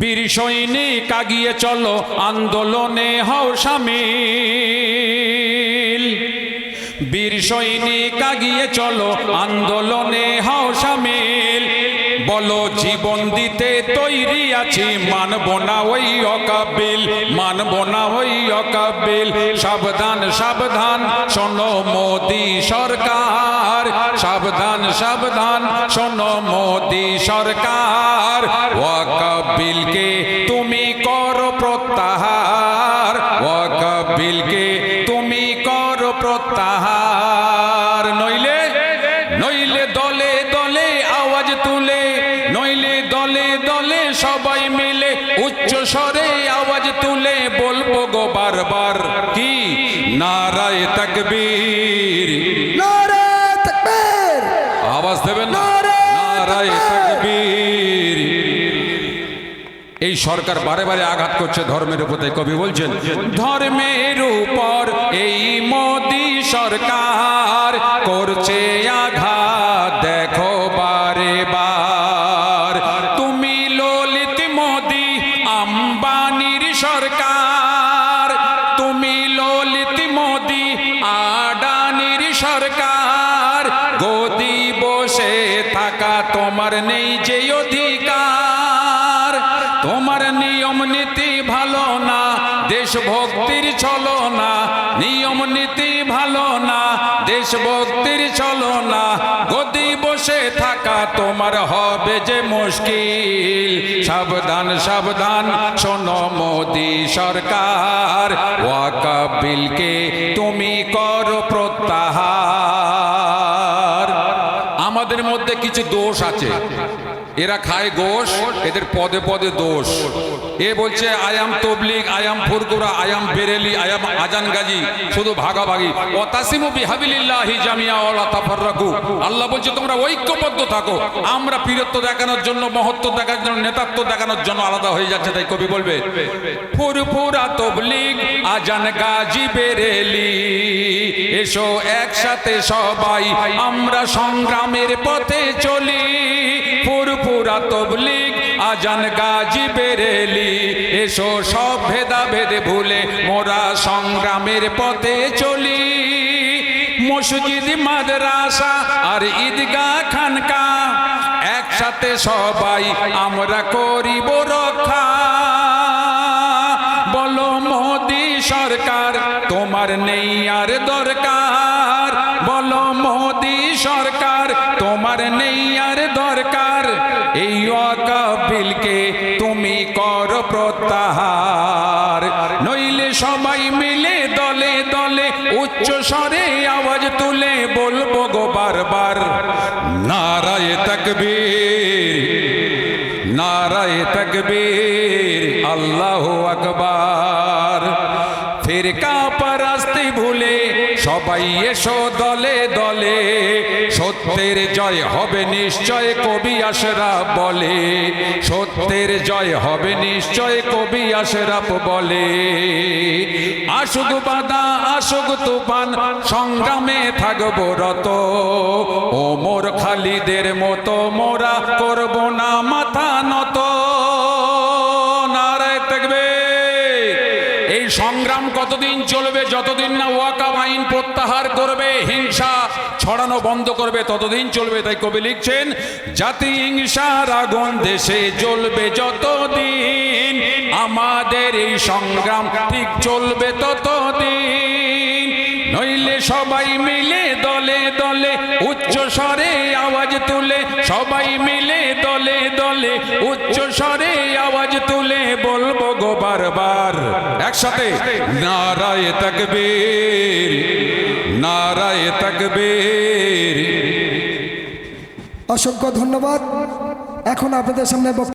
বীর সৈনিক আগিয়ে চলো, আন্দোলনে হও সামিল। বীর সৈনিক আগিয়ে চলো, আন্দোলনে হও সামিল। বলো, জীবন দিতে তৈরি আছি, মানব না ওই অকাবিল, মানব না ওই অকাবিল। সাবধান সাবধান, শোনো মোদি সরকার সাবধান সাবধান। শোনো মোদি সরকার, ওয়াকাবিলকে তুমি করো প্রত্যাহার। ওয়াকাবিলকে তুমি করো প্রত্যাহার। নইলে নইলে দলে দলে আওয়াজ তুলে, নইলে দলে দলে সবাই মিলে উচ্চ স্বরে আওয়াজ তুলে বলব গো বারবার কি? নারায় তাকবীর। দেবেন নারায় তাকবীর। তাকবীর এই সরকার বারে বারে আঘাত করছে ধর্মের উপর তাই কবি বলছেন ধর্মের উপর এই মোদি সরকার করছে আঘাত। দেখো বারে বার। তুমি ললিত মোদি আম্বানির সরকার। তুমি ললিত মোদি আডানির সরকার। থাকা তোমার নেই যে অধিকার। তোমার নিয়ম নীতি ভালো না, দেশভক্তির চলো না। নিয়ম নীতি ভালো না, দেশভক্তির চলো না। গদি বসে থাকা তোমার হবে যে মুশকিল। সাবধান সাবধান, শোনো মোদি সরকার। ওয়াকাবিলকে তুমি করো প্রত্যাহার। আমাদের মধ্যে কিছু দোষ আছে। এরা খায় গোশ, এদের পদে পদে দোষ। এ বলছে আয়াম তবলিগ আয়াম ফুরকুরা আয়াম বেরেলি আয়াম আজান গাজী শুধু ভাগাভাগি। অতাসিমু বিহাবিলিল্লাহি জামিয়া ওয়ালা তাফাররাকু। আল্লাহ বলছে, তোমরা ঐক্যবদ্ধ থাকো। আমরা পীরত্ব দেখানোর জন্য, মহত্ব দেখানোর জন্য, নেতাত্ব দেখানোর জন্য আলাদা হয়ে যাচ্ছে, তাই কবি বলবে। ফুরফুরা তবলিগ আজান গাজী বেরেলি, এসো একসাথে সবাই। আমরা সংগ্রামের পথে চলি। ফুরফুরা তবলিগ আজান গাজী বেরেলি এসো সব ভেদা ভেদে ভুলে মোরা সংগ্রামের পথে চলি। মসজিদ, মাদ্রাসা আর ঈদগাহ খানকা, একসাথে সবাই আমরা করিব রক্ষা। বলো মোদি সরকার, তোমার নেই আর দরকার। বলো মোদি সরকার তোমার নেই আর দরকার। এই অকাবিলকে তুমি কর প্রত্যাহার। নইলে সবাই মিলে দলে দলে উচ্চ স্বরে আওয়াজ তুলে বলব গো বারবার। নারায় তকবীর নারায় তকবীর, আল্লাহ আকবার। ফিরকা পরাস্তি ভুলে সবাই এসো দলে দলে। সত্যের জয় হবে নিশ্চয় কবি আশরাফ বলে। সত্যের জয় হবে নিশ্চয় কবি আশরাফ বলে। আসুক বাদা, আসুক তুফান, সংগ্রামে থাকব রত। ও মোর খালিদের মতো মোরা করব না মাথা এই সংগ্রাম কতদিন চলবে, যতদিন না ওয়াকাব আইন প্রত্যাহার করবে, হিংসা ছড়ানো বন্ধ করবে, ততদিন চলবে তাই কবি লিখছেন, জাতি হিংসার আগুন দেশে জ্বলবে যতদিন, আমাদের এই সংগ্রাম ঠিক চলবে ততদিন। নইলে সবাই মিলে দলে দলে উচ্চ স্বরে আওয়াজ তুলে, সবাই মিলে দলে দলে উচ্চ স্বরে আওয়াজ তুলে বলব গো বারবার। একসাথে। নারায় তকবীর নারায় তকবীর। অসংখ্য ধন্যবাদ। এখন আপনাদের সামনে